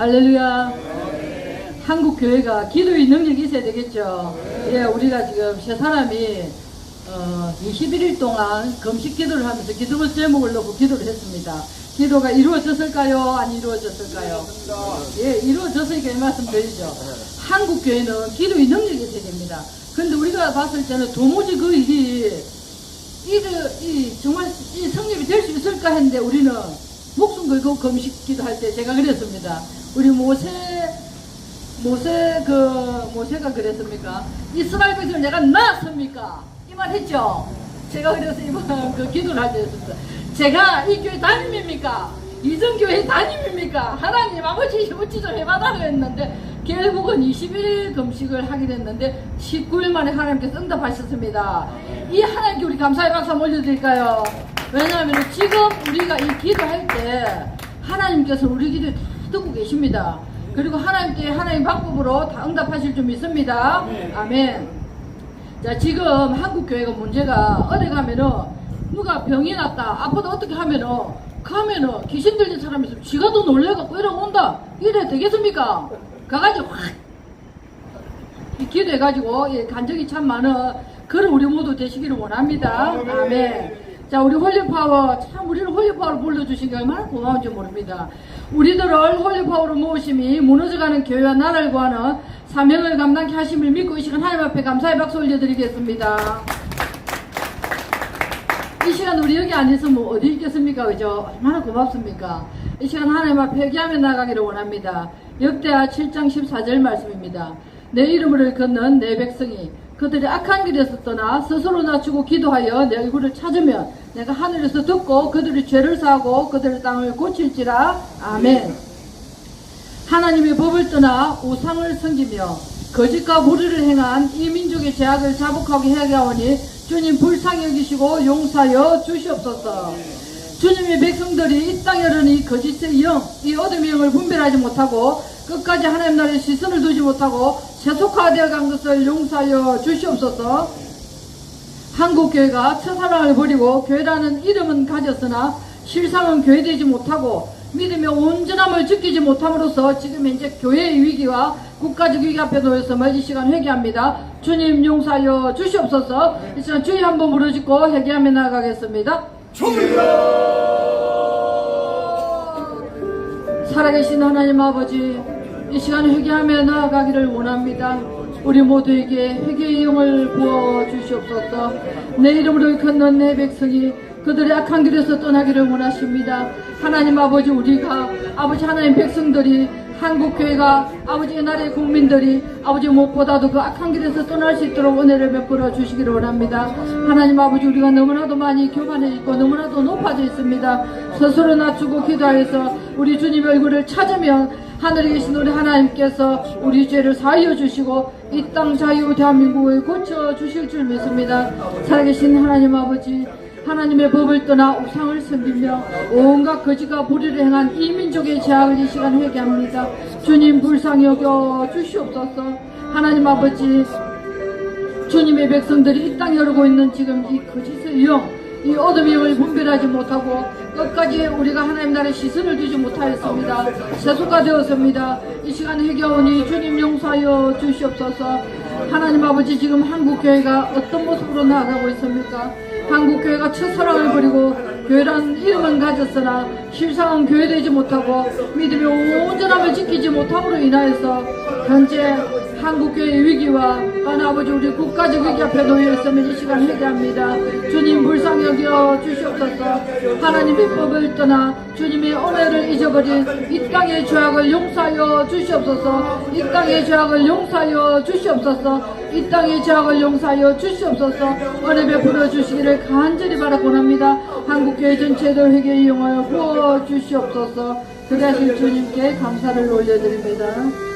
할렐루야. 한국 교회가 기도의 능력이 있어야 되겠죠. 예, 우리가 지금 세 사람이 어, 21일 동안 금식 기도를 하면서 기도 제목을 놓고 기도를 했습니다. 기도가 이루어졌을까요? 안 이루어졌을까요? 예, 이루어졌으니까 이 말씀 드리죠. 한국 교회는 기도의 능력이 있어야 됩니다. 근데 우리가 봤을 때는 도무지 그 일이 이, 이 정말 이 성립이 될 수 있을까 했는데 우리는 목숨 걸고 금식 기도할 때 제가 그랬습니다. 우리 모세 모세 그 모세가 그랬습니까? 이스라엘 백성을 내가 낳았습니까? 이 말 했죠. 제가 그래서 이번 그 기도를 할때 했습니다. 제가 이 교회 담임입니까? 이전교회 담임입니까? 하나님 아버지 어찌 좀 해봐달라고 했는데 결국은 21일 금식을 하게 됐는데 19일 만에 하나님께서 응답하셨습니다. 이 하나님께 우리 감사의 박수 한번 올려드릴까요? 왜냐하면 지금 우리가 이 기도할 때 하나님께서 우리 기도 다 듣고 계십니다. 그리고 하나님께 하나님 방법으로 다 응답하실 줄 믿습니다. 아멘. 자, 지금 한국 교회가 문제가 어디 가면은 누가 병이 났다, 아파도 어떻게 하면은 가면은 귀신 들린 사람이 있으면 지가 더 놀래갖고 이러고 온다. 이래 되겠습니까? 가가지고 확이 기도해가지고 예, 간적이 참 많은 그런 우리 모두 되시기를 원합니다. 아멘. 자, 우리 홀리파워, 참 우리를 홀리파워로 불러주신 게 얼마나 고마운지 모릅니다. 우리들을 홀리파워로 모으심이 무너져가는 교회와 나라를 구하는 사명을 감당케 하심을 믿고 이 시간 하나님 앞에 감사의 박수 올려드리겠습니다. 이 시간 우리 여기 안 있으면 어디 있겠습니까? 그죠? 얼마나 고맙습니까? 이 시간 하나님 앞에 회개하며 나가기를 원합니다. 역대하 7장 14절 말씀입니다. 내 이름을 걷는 내 백성이 그들이 악한 길에서 떠나 스스로 낮추고 기도하여 내 얼굴을 찾으면 내가 하늘에서 듣고 그들의 죄를 사하고 그들의 땅을 고칠지라. 아멘. 하나님의 법을 떠나 우상을 섬기며 거짓과 불의를 행한 이 민족의 죄악을 자복하게 하게 하오니 주님 불쌍히 여기시고 용사여 주시옵소서. 주님의 백성들이 이 땅에 흐르는 이 거짓의 영, 이 어둠의 영을 분별하지 못하고 끝까지 하나님 나라에 시선을 두지 못하고 세속화되어 간 것을 용사여 주시옵소서. 한국교회가 첫사랑을 버리고 교회라는 이름은 가졌으나 실상은 교회되지 못하고 믿음의 온전함을 지키지 못함으로써 지금 현재 교회의 위기와 국가적 위기 앞에 놓였음을 이 시간 회개합니다. 주님 용사여 주시옵소서 이 시간 주의 한번 부르짖고 회개하며 나가겠습니다. 살아계신 하나님 아버지 이 시간 회개하며 나아가기를 원합니다. 우리 모두에게 회개의 영을 부어 주시옵소서. 내 이름으로 걷는 내 백성이 그들의 악한 길에서 떠나기를 원하십니다. 하나님 아버지 우리가 아버지 하나님 백성들이 한국 교회가 아버지 의 나라의 국민들이 아버지 무엇보다도 그 악한 길에서 떠날 수 있도록 은혜를 베풀어 주시기를 원합니다. 하나님 아버지 우리가 너무나도 많이 교만해 있고 너무나도 높아져 있습니다. 스스로 낮추고 기도하여서 우리 주님 얼굴을 찾으면 하늘에 계신 우리 하나님께서 우리 죄를 사하여 주시고 이 땅 자유 대한민국을 고쳐 주실 줄 믿습니다. 살아계신 하나님 아버지 하나님의 법을 떠나 우상을 섬기며 온갖 거짓과 불의를 행한 이 민족의 죄악을 이 시간 회개합니다. 주님 불쌍히 여겨 주시옵소서. 하나님 아버지 주님의 백성들이 이 땅에 흐르고 있는 지금 이 거짓의 영, 이 어둠의 영을 분별하지 못하고 끝까지 우리가 하나님 나라에 시선을 두지 못하였습니다. 세속화 되었습니다. 이 시간 회개하오니 주님 용서하여 주시옵소서. 하나님 아버지 지금 한국 교회가 어떤 모습으로 나아가고 있습니까? 한국 교회가 첫사랑을 버리고 교회란 이름은 가졌으나 실상은 교회되지 못하고 믿음의 온전함을 지키지 못함으로 인하여서 현재 한국교회의 위기와 하나님 아버지 우리 국가적 위기 앞에 놓여 있으면 이 시간 회개합니다. 주님 불쌍히 여겨 주시옵소서. 하나님의 법을 떠나 주님의 은혜를 잊어버린 이 땅의 죄악을 용서하여 주시옵소서. 이 땅의 죄악을 용서하여 주시옵소서. 이 땅의 죄악을 용서하여 주시옵소서. 은혜 베풀어 주시기를 간절히 바라곤 합니다. 한국교회 전체도 회개의 영화여 부어 주시옵소서. 그대하신 주님께 감사를 올려드립니다.